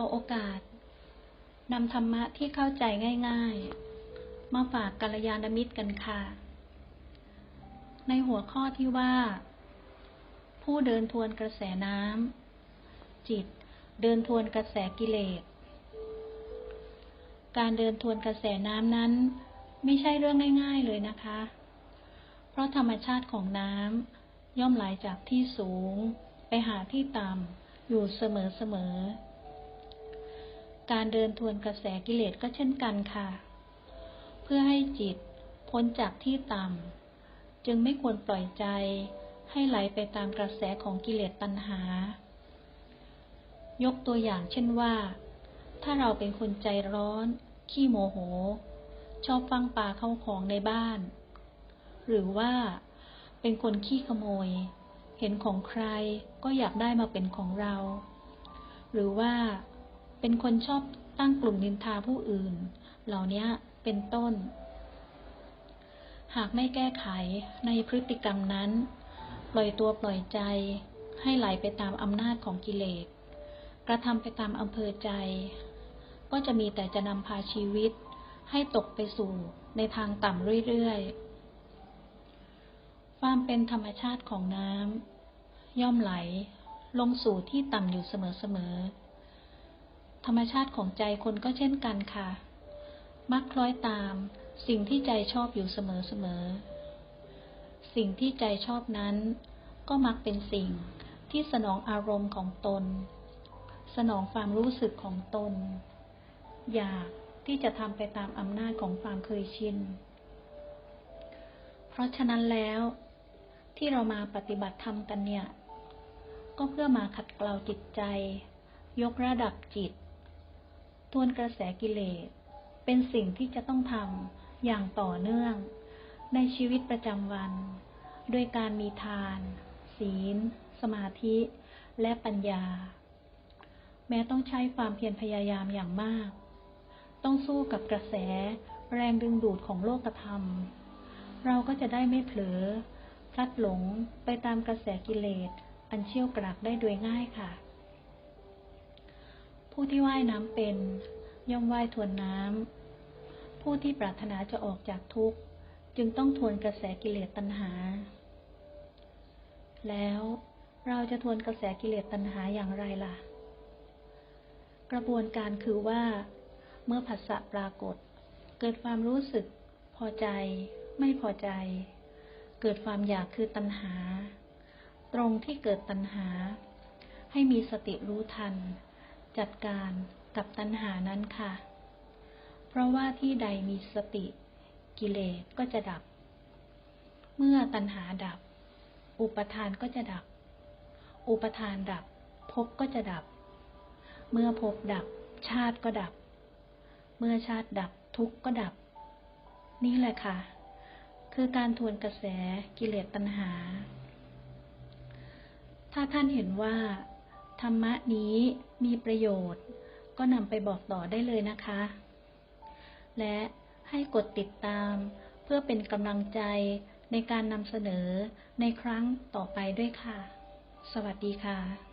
อโอกาสนำธรรมะที่เข้าใจง่ายๆ มาฝากกัลยาณมิตรกันค่ะ ในหัวข้อที่ว่า ผู้เดินทวนกระแสน้ำจิตเดินทวนกระแสกิเลส การเดินทวนกระแสน้ำนั้น ไม่ใช่เรื่องง่าย ๆเลยนะคะ เพราะธรรมชาติของน้ำย่อมไหลจากที่สูง ไปหาที่ต่ำอยู่เสมอๆ การเดินทวนกระแสกิเลสก็เช่นกันค่ะ เพื่อให้จิตพ้นจากที่ต่ำ จึงไม่ควรปล่อยใจให้ไหลไปตามกระแสของกิเลสตัณหา ยกตัวอย่างเช่นว่า ถ้าเราเป็นคนใจร้อน ขี้โมโห ชอบฟังปลาเข้าของในบ้าน หรือว่าเป็นคนขี้ขโมย เห็นของใครก็อยากได้มาเป็นของเรา หรือว่า เป็นคนชอบตั้งกลุ่มนินทาผู้อื่น เหล่านี้เป็นต้น หากไม่แก้ไขในพฤติกรรมนั้น ปล่อยตัวปล่อยใจ ให้ไหลไปตามอำนาจของกิเลส กระทำไปตามอำเภอใจ ก็จะมีแต่จะนำพาชีวิต ให้ตกไปสู่ในทางต่ำเรื่อยๆ ความเป็นธรรมชาติของน้ำย่อมไหลลงสู่ที่ต่ำอยู่เสมอๆ ธรรมชาติของใจคนก็เช่นกันค่ะ มักคล้อยตาม สิ่งที่ใจชอบอยู่เสมอๆ สิ่งที่ใจชอบนั้น ก็มักเป็นสิ่งที่สนองอารมณ์ของตน สนองความรู้สึกของตน อยากที่จะทำไปตามอำนาจของความเคยชิน เพราะฉะนั้นแล้วที่เรามาปฏิบัติธรรมกันเนี่ย ก็เพื่อมาขัดเกลาจิตใจ ยกระดับจิต ทวนกระแสกิเลส เป็นสิ่งที่จะต้องทำอย่างต่อเนื่อง ในชีวิตประจำวันด้วยการมีทาน ศีล สมาธิ และปัญญา แม้ต้องใช้ความเพียรพยายามอย่างมาก ต้องสู้กับกระแสแรงดึงดูดของโลกธรรม เราก็จะได้ไม่เผลอพลัดหลงไปตามกระแสกิเลส อันเชี่ยวกรากได้โดยง่ายค่ะ ผู้ที่ว่ายน้ำเป็น ย่อมว่ายทวนน้ำ ผู้ที่ปรารถนาจะออกจากทุกข์ จึงต้องทวนกระแสกิเลสตัณหา แล้วเราจะทวนกระแสกิเลสตัณหาอย่างไรล่ะ กระบวนการคือว่า เมื่อผัสสะปรากฏ เกิดความรู้สึก พอใจ ไม่พอใจ เกิดความอยากคือตัณหา ตรงที่เกิดตัณหา ให้มีสติรู้ทัน จัดการกับตัณหานั้นค่ะ เพราะว่าที่ใดมีสติกิเลสก็จะดับ เมื่อตัณหาดับ อุปทานก็จะดับ อุปทานดับภพก็จะดับ เมื่อภพดับชาติก็ดับ เมื่อชาติดับทุกข์ก็ดับ นี่แหละค่ะ คือการทวนกระแสกิเลสตัณหา ถ้าท่านเห็นว่า ธรรมะนี้มีประโยชน์ ก็นำไปบอกต่อได้เลยนะคะ และให้กดติดตาม เพื่อเป็นกำลังใจในการนำเสนอในครั้งต่อไปด้วยค่ะ สวัสดีค่ะ